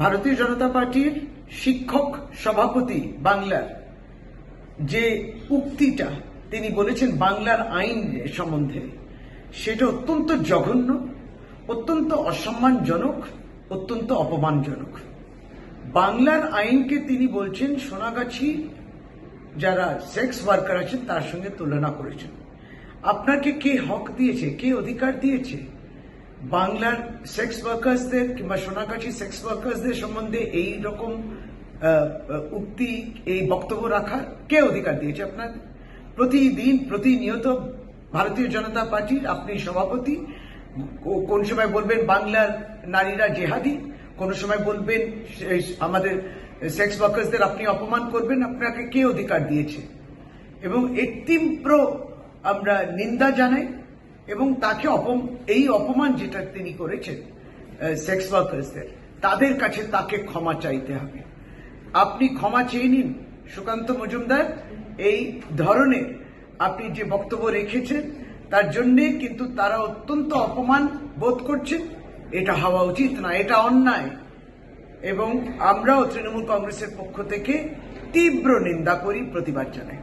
ভারতীয় জনতা পার্টির শিক্ষক সভাপতি বাংলার যে উক্তিটা তিনি বলেছেন বাংলার আইন সম্বন্ধে, সেটা অত্যন্ত জঘন্য, অত্যন্ত অসম্মানজনক, অত্যন্ত অপমানজনক। বাংলার আইনকে তিনি বলছেন সোনাগাছি, যারা সেক্স ওয়ার্কার আছেন, তার সঙ্গে তুলনা করেছেন। আপনাকে কে হক দিয়েছে, কে অধিকার দিয়েছে? বাংলার সেক্স ওয়ার্কার্সদের কিংবা সোনাগাছি সেক্স ওয়ার্কার্সদের সম্বন্ধে এই রকম উক্তি, এই বক্তব্য রাখার কে অধিকার দিয়েছে আপনার? প্রতিদিন প্রতিনিয়ত ভারতীয় জনতা পার্টির আপনি সভাপতি কোন সময় বলবেন বাংলার নারীরা জেহাদি, কোন সময় বলবেন আমাদের সেক্স ওয়ার্কার্সদের আপনি অপমান করবেন, আপনাকে কে অধিকার দিয়েছে? এবং এর তীব্র আমরা নিন্দা জানাই এবং তাকে এই অপমান যেটা তিনি করেছেন সেক্স ওয়ার্কার্সদের তাদের কাছে তাকে ক্ষমা চাইতে হবে। আপনি ক্ষমা চেয়ে নিন, সুকান্ত মজুমদার। এই ধরনের আপনি যে বক্তব্য রেখেছেন, তার জন্যে কিন্তু তারা অত্যন্ত অপমান বোধ করছেন। এটা হওয়া উচিত না, এটা অন্যায়। এবং আমরাও তৃণমূল কংগ্রেসের পক্ষ থেকে তীব্র নিন্দা করি, প্রতিবাদ জানাই।